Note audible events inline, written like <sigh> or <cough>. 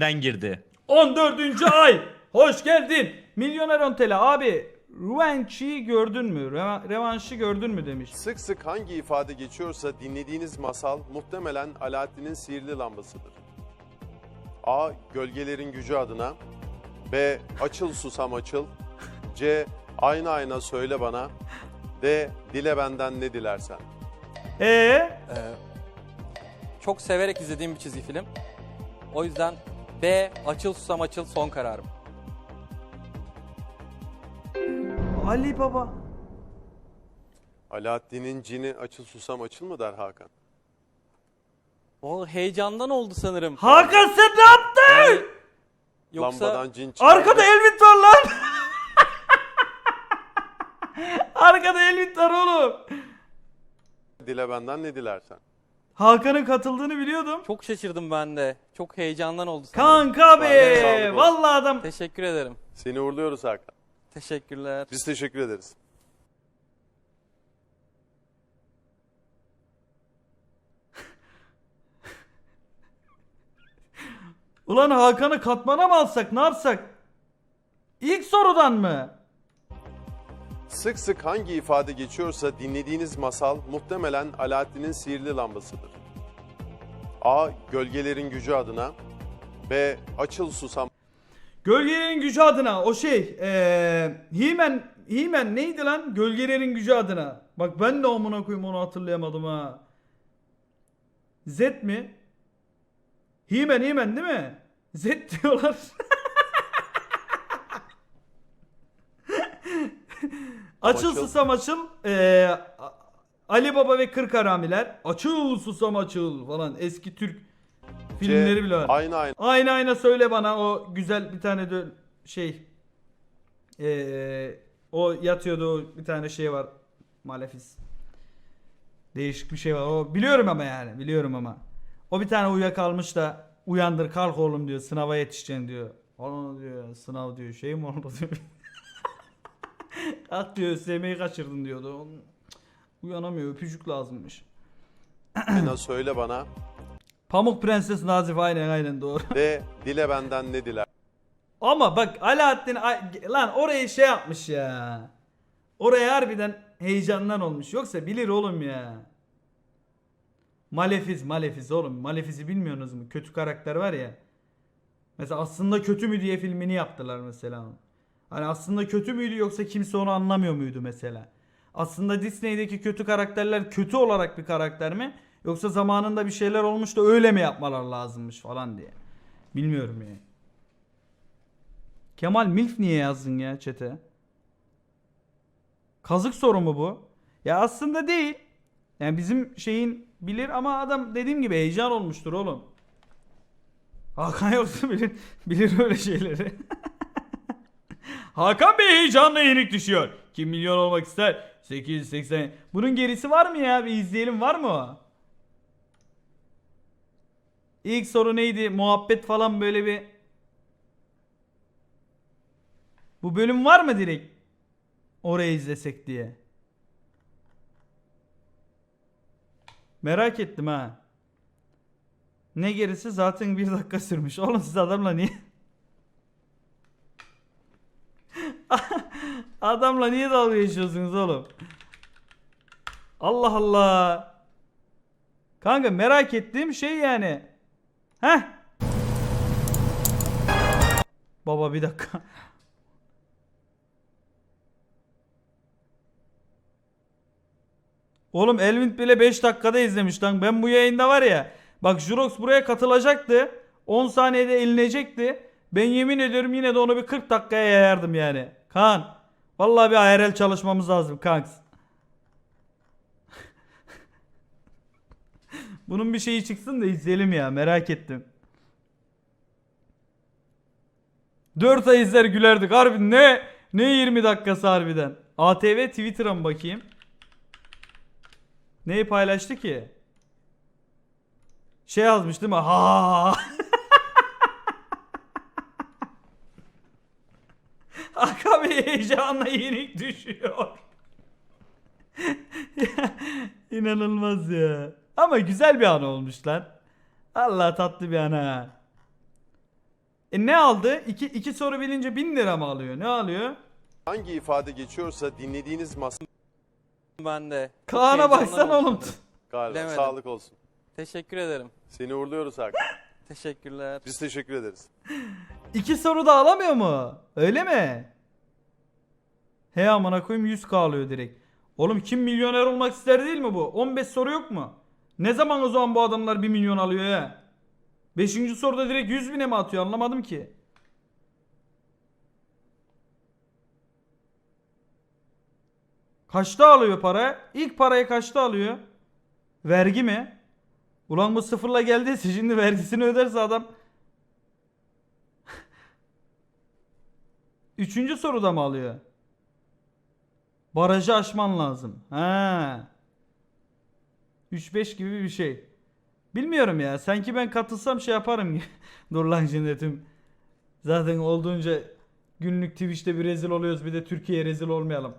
Den girdi. 14. ay. Hoş geldin. Milyoner Ontele abi. Rövanşı gördün mü? Reva- revanşı gördün mü demiş. Sık sık hangi ifade geçiyorsa dinlediğiniz masal muhtemelen Alaaddin'in sihirli lambasıdır. A. Gölgelerin gücü adına. B. Açıl susam açıl. C. Ayna ayna söyle bana. D. Dile benden ne dilersen. Ee, Ee, çok severek izlediğim bir çizgi film. O yüzden B. Açıl susam açıl son kararım. Ali Baba. Alaaddin'in cini açıl susam açıl mı der Hakan? O heyecandan oldu sanırım. Hakan sen ne yaptın? Yoksa Lambadan cin çıkar. Arkada Elvin var lan. <laughs> Arkada Elvin var oğlum. Dile benden ne dilersen. Hakan'ın katıldığını biliyordum. çok şaşırdım ben de. Çok heyecandan oldu. Kanka be. Vallahi adam. Teşekkür ederim. Seni uğurluyoruz Hakan. Teşekkürler. Biz teşekkür ederiz. Ulan Hakan'ı katmana mı alsak ne yapsak? İlk sorudan mı? Sık sık hangi ifade geçiyorsa dinlediğiniz masal muhtemelen Alaaddin'in sihirli lambasıdır. A. Gölgelerin gücü adına. B. Açıl susam Gölgelerin gücü adına o şey eee Himen Himen neydi lan? Gölgelerin gücü adına. Bak ben de amına koyayım onu hatırlayamadım ha. Z mi? Himen Himen değil mi? Z diyorlar. <laughs> açıl Açıl. susam açıl. Eee, A- Ali Baba ve Kırk Haramiler. Açıl susam açıl falan. Eski Türk filmleri bile var. Ayna ayna Ayna ayna söyle bana o güzel bir tane de şey eee, o yatıyordu o bir tane şey var Malefis. Değişik bir şey var. O biliyorum ama yani biliyorum ama. O bir tane uyuyakalmış da uyandır kalk oğlum diyor sınava yetişeceksin diyor. Ana diyor sınav diyor şey mi oldu <laughs> diyor. Kalk diyor ÖSYM'yi kaçırdın diyordu. Onun- Uyanamıyor öpücük lazımmış. ayna söyle bana. Pamuk Prenses Nazif aynen aynen doğru. D. Dile benden ne diler. Ama bak Alaaddin Ay- lan orayı şey yapmış ya. Oraya harbiden heyecandan olmuş. Yoksa bilir oğlum ya. Malefiz, Malefiz oğlum. Malefiz'i bilmiyorsunuz mu? Kötü karakter var ya. Mesela aslında kötü mü diye filmini yaptılar mesela. Hani aslında kötü müydü yoksa kimse onu anlamıyor muydu mesela? Aslında Disney'deki kötü karakterler kötü olarak bir karakter mi? Yoksa zamanında bir şeyler olmuş da öyle mi yapmalar lazımmış falan diye. Bilmiyorum yani. Kemal Milf niye yazdın ya çete? Kazık soru mu bu? Ya aslında değil. Yani bizim şeyin bilir ama adam dediğim gibi heyecan olmuştur oğlum. Hakan yoksa bilir, bilir öyle şeyleri. <laughs> Hakan Bey heyecanla yenik düşüyor. Kim milyon olmak ister? 880. Bunun gerisi var mı ya? Bir izleyelim var mı? İlk soru neydi? Muhabbet falan böyle bir Bu bölüm var mı direkt? Orayı izlesek diye. Merak ettim ha. Ne gerisi zaten bir dakika sürmüş. <laughs> Oğlum siz adamla niye? <laughs> adamla niye dalga geçiyorsunuz oğlum? Allah Allah. Kanka merak ettiğim şey yani. Heh. Baba bir dakika. <laughs> Oğlum Elvin bile 5 dakikada izlemiş lan. Ben bu yayında var ya. Bak Jurox buraya katılacaktı. 10 saniyede elinecekti. Ben yemin ediyorum yine de onu bir 40 dakikaya yayardım yani. Kaan. Vallahi bir IRL çalışmamız lazım kanks. <laughs> Bunun bir şeyi çıksın da izleyelim ya merak ettim. 4 ay izler gülerdik harbi ne ne 20 dakikası harbiden. ATV Twitter'a mı bakayım? Neyi paylaştı ki? Şey yazmış değil mi? Ha. Akabe heyecanla yenik düşüyor. <laughs> İnanılmaz ya. Ama güzel bir an olmuş lan. Allah tatlı bir an ha. E ne aldı? İki, iki soru bilince 1000 lira mı alıyor? Ne alıyor? Hangi ifade geçiyorsa dinlediğiniz masal Ben de. Çok Kaan'a heyecandan baksana oğlum. galiba. Sağlık olsun. Teşekkür ederim. Seni uğurluyoruz Hakan. <laughs> Teşekkürler. Biz teşekkür ederiz. İki soru da alamıyor mu? Öyle mi? He amına koyayım 100k alıyor direkt. Oğlum kim milyoner olmak ister değil mi bu? 15 soru yok mu? Ne zaman o zaman bu adamlar 1 milyon alıyor ya? 5. soruda direkt 100 bine mi atıyor anlamadım ki. Kaçta alıyor para? İlk parayı kaçta alıyor? Vergi mi? Ulan bu sıfırla geldiyse <laughs> şimdi vergisini öderse adam Üçüncü soruda mı alıyor? Barajı aşman lazım. Ha. 3-5 gibi bir şey. Bilmiyorum ya. Sanki ben katılsam şey yaparım. <laughs> Dur lan tüm. Zaten olduğunca günlük Twitch'te bir rezil oluyoruz. Bir de Türkiye'ye rezil olmayalım.